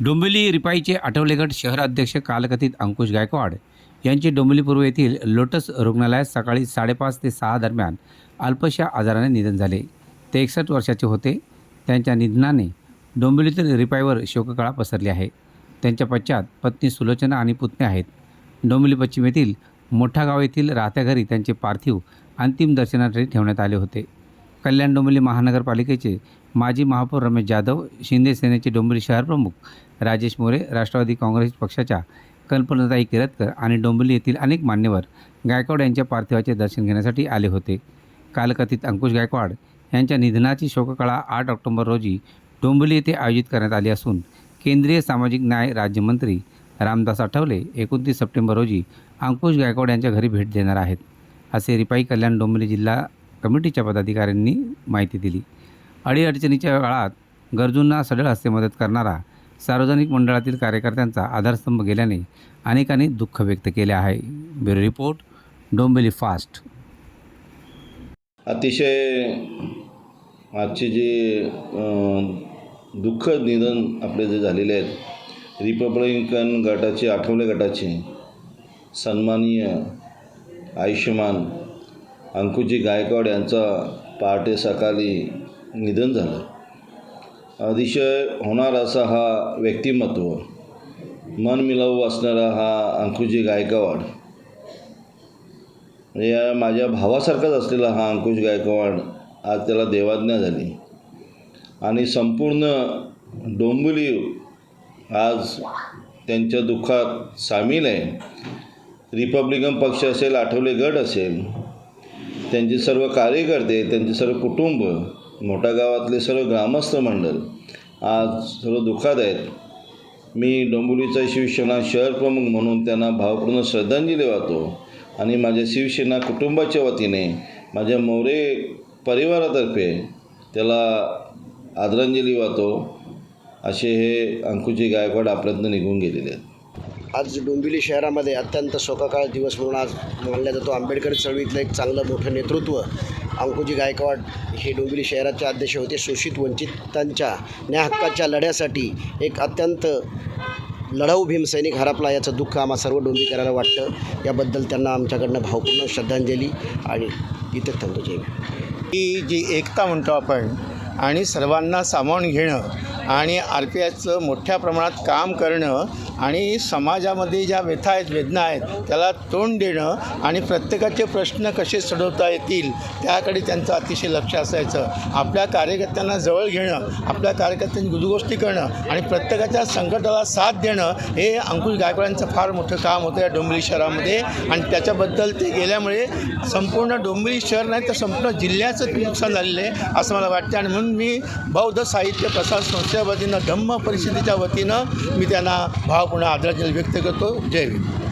डोंबिवली रिपाईचे आठवलेगड शहराध्यक्ष कालकथित अंकुश गायकवाड यांचे डोंबिवलीपूर्व येथील लोटस रुग्णालयात सकाळी साडेपाच ते सहा दरम्यान अल्पशा आजाराने निधन झाले. ते एकसष्ट वर्षाचे होते. त्यांच्या निधनाने डोंबिवलीतील रिपाईवर शोककळा पसरली आहे. त्यांच्या पश्चात पत्नी सुलोचना आणि पुतणे आहेत. डोंबिवली पश्चिम येथील मोठा गाव येथील राहत्या घरी त्यांचे पार्थिव अंतिम दर्शनासाठी ठेवण्यात आले होते. कल्याण डोंबिवली महानगरपालिकेचे माजी महापौर रमेश जाधव शिंदे सेनेचे डोंबिवली शहर प्रमुख राजेश मोरे राष्ट्रवादी काँग्रेस पक्षाच्या कल्पनाताई किरतकर आणि डोंबिवली येथील अनेक मान्यवर गायकवाड यांच्या पार्थिवाचे दर्शन घेण्यासाठी आले होते. कालकथित अंकुश गायकवाड यांच्या निधनाची शोककळा आठ ऑक्टोबर रोजी डोंबिवली येथे आयोजित करण्यात आली असून केंद्रीय सामाजिक न्याय राज्यमंत्री रामदास आठवले एकोणतीस सप्टेंबर रोजी अंकुश गायकवाड यांच्या घरी भेट देणार आहेत. असे रिपाई कल्याण डोंबिवली जिल्हा कमिटीच्या पदाधिकाऱ्यांनी माहिती दिली. अडीअडचणीच्या काळात गरजूंना सढळ हस्ते मदत करणारा सार्वजनिक मंडळातील कार्यकर्त्यांचा आधारस्तंभ गेल्याने अनेकांनी दुःख व्यक्त केले आहे. Bureau report Dombivli fast. अतिशय आजचे जे दुःख निधन आपले जे झालेले आहेत रिपब्लिकन गटाचे आठवले गटाचे सन्माननीय आयुष्यमान अंकुजी गायकवाड यांचा पहाटे सकाळी निधन झालं. अतिशय होणार असा हा व्यक्तिमत्व मनमिलावू असणारा हा अंकुजी गायकवाड या माझ्या भावासारखाच असलेला हा अंकुश गायकवाड आज त्याला देवाज्ञा झाली. आणि संपूर्ण डोंबिवली आज त्यांच्या दुःखात सामील आहे. रिपब्लिकन पक्ष असेल आठवले गट असेल त्यांचे सर्व कार्यकर्ते त्यांचे सर्व कुटुंब मोठ्या गावातले सर्व ग्रामस्थ मंडळ आज सर्व दुःखात आहेत. मी डोंबिवलीचा शिवसेना शहर प्रमुख म्हणून त्यांना भावपूर्ण श्रद्धांजली वाहतो आणि माझ्या शिवसेना कुटुंबाच्या वतीने माझ्या मोरे परिवारातर्फे त्याला आदरांजली वाहतो. असे हे अंकुजी गायकवाड आपल्यातनं निघून गेलेले आहेत. आज डोंबिवली शहरामध्ये अत्यंत शोकाकाळ दिवस म्हणून आज मानला जातो. आंबेडकर चळवळीतलं एक चांगलं मोठं नेतृत्व अंकुजी गायकवाड हे डोंबिवली शहराचे अध्यक्ष होते. शोषित वंचितांच्या न्याहक्काच्या लढ्यासाठी एक अत्यंत लढाऊ भीमसैनिक हरपला. याचं दुःख आम्हा सर्व डोंबिकरांना वाटतं. याबद्दल त्यांना आमच्याकडनं भावपूर्ण श्रद्धांजली आणि इथे थांबतो जय ही जी एकता म्हणतो आपण आणि सर्वांना सामावून घेणं आणि आर पी आयचं मोठ्या प्रमाणात काम करणं आणि समाजामध्ये ज्या व्यथा आहेत वेदना आहेत त्याला तोंड देणं आणि प्रत्येकाचे प्रश्न कसे सोडवता येतील त्याकडे त्यांचं अतिशय लक्ष असायचं. आपल्या कार्यकर्त्यांना जवळ घेणं आपल्या कार्यकर्त्यांची गुजगोष्टी करणं आणि प्रत्येकाच्या संकटाला साथ देणं हे अंकुश गायकवाडांचं फार मोठं काम होतं या डोंबिवली शहरामध्ये. आणि त्याच्याबद्दल ते गेल्यामुळे संपूर्ण डोंबिवली शहर नाही तर संपूर्ण जिल्ह्याचं नुकसान झालेलं आहे असं मला वाटतं. आणि म्हणून मी बौद्ध साहित्य प्रसार संस्थे वतीनं धम्म परिषदेच्या वतीनं मी त्यांना भावपूर्ण आदरांजली व्यक्त करतो. जय हिंद.